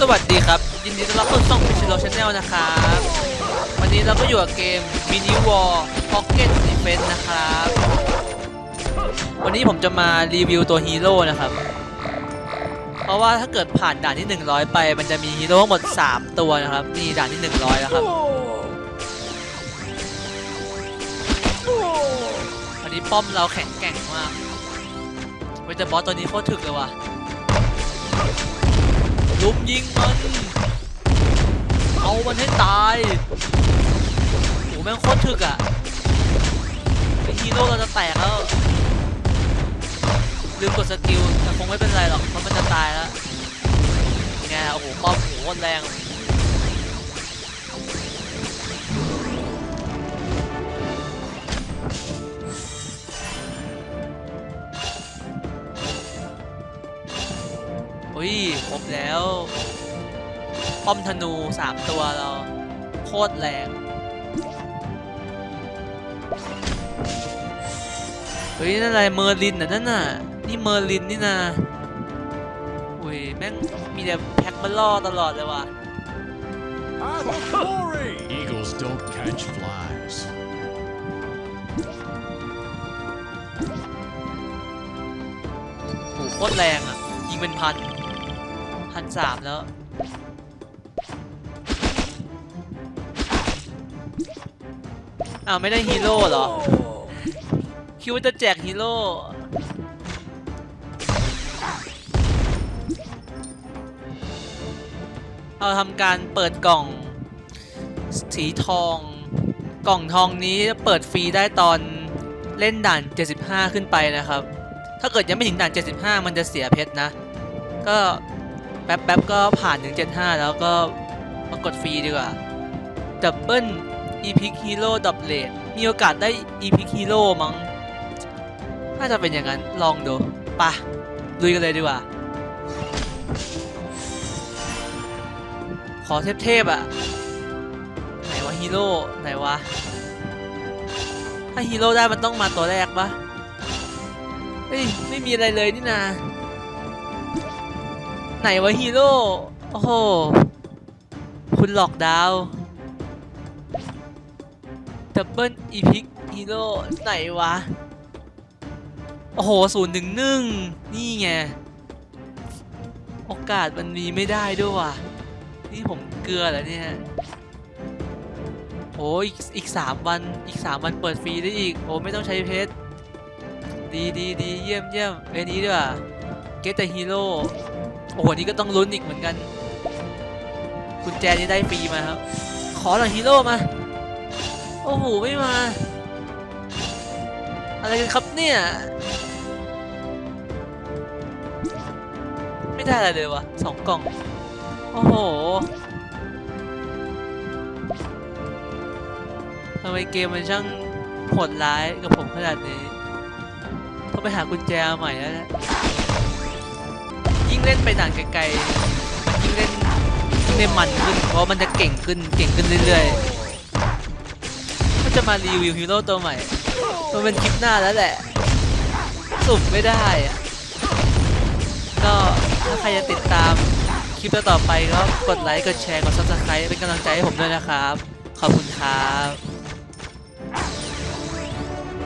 สวัสดีครับ ยินดีต้อนรับเข้าสู่ช่องพิชิโร่ชาแนลนะครับ วันนี้เราก็อยู่กับเกม Mini War Pocket Defense นะครับ วันนี้ผมจะมารีวิวตัวฮีโร่นะครับ เพราะว่าถ้าเกิดผ่านด่านที่ 100 ไป มันจะมีฮีโร่ทั้งหมด 3 ตัวนะครับ นี่ด่านที่ 100 แล้วครับวันนี้ป้อมเราแข็งแกร่งมากเว้ยแต่บอสตัวนี้โคตรถึกเลยว่ะ ลุมยิงมัน เอามันให้ตายโหแม่งโคตรถึกอะไอฮีโร่เราจะแตกแล้ว ลืมกดสกิลแต่คงไม่เป็นไรหรอกเพราะมันจะตายแล้วไงโอ้โหป้อมโหโคตรแรง อุ้ยครบแล้ว ป้อมธนูสามตัวเรา โคตรแรงเฮ้ยนั่นอะไรเมอร์ลินน่ะนั่นน่ะ นี่เมอร์ลินนี่นะอุ้ยแม่งมีแต่แพ็คมาล่อตลอดเลยว่ะ I'm a glory! Eagles don't catch flies. โหโคตรแรงอะ ยิงเป็นพัน พันสามแล้ว อ้าว ไม่ได้ฮีโร่เหรอ คิดว่าจะแจกฮีโร่ เราทำการเปิดกล่องสีทอง กล่องทองนี้เปิดฟรีได้ตอนเล่นด่าน 75 ขึ้นไปนะครับ ถ้าเกิดยังไม่ถึงด่าน 75 มันจะเสียเพชรนะ ก็ ป๊บแป๊บๆก็ผ่านถึง75 แล้วก็มากดฟรีดีกว่าดับเบิล Epic Hero ดับเลดมีโอกาสได้ Epic Hero มั้ง น่าจะเป็นอย่างนั้น ลองดูปะลุยกันเลยดีกว่า ขอเทพๆอะ ไหนวะฮีโร่ไหนวะ ถ้าฮีโร่ได้มันต้องมาตัวแรกปะเฮ้ย ไม่มีอะไรเลยนี่นา ไหนวะฮีโร่ โอ้โห คุณหลอกดาวดับเบิลอีพิกฮีโร่ไหนวะ โอ้โหศูนย์หนึ่งหนึ่งนี่ไง โอกาสมันมีไม่ได้ด้วยว่ะ นี่ผมเกลือแล้วเนี่ยโอ้อีกอีกสามวันอีกสามวันเปิดฟรีได้อีก โอ้ไม่ต้องใช้เพชร ดีดีดีเยี่ยมเยี่ยมเอ้นี้ด้วยว่ะ Get the Hero โอ้โหนี่ก็ต้องลุ้นอีกเหมือนกันกุญแจนี่ได้ฟรีมาครับ ขอหน่อยฮีโร่มา โอ้โห ไม่มา อะไรกันครับเนี่ย ไม่ได้อะไรเลยวะสองกล่อง โอ้โหทำไมเกมมันช่างโหดร้ายกับผมขนาดนี้ ต้องไปหากุญแจใหม่แล้วแหละ งเล่นไปด่านไกลๆยิ่งเล่นยิ่งเล่นมันขึ้น เพราะมันจะเก่งขึ้นเก่งขึ้นเรื่อยๆก็จะมารีวิวฮีโร่ตัวใหม่ มันเป็นคลิปหน้าแล้วแหละ สุ่มไม่ได้อะก็ถ้าใครจะติดตามคลิปต่อไปก็กดไลค์ กดแชร์ กด subscribe เป็นกำลังใจให้ผมด้วยนะครับ ขอบคุณครับ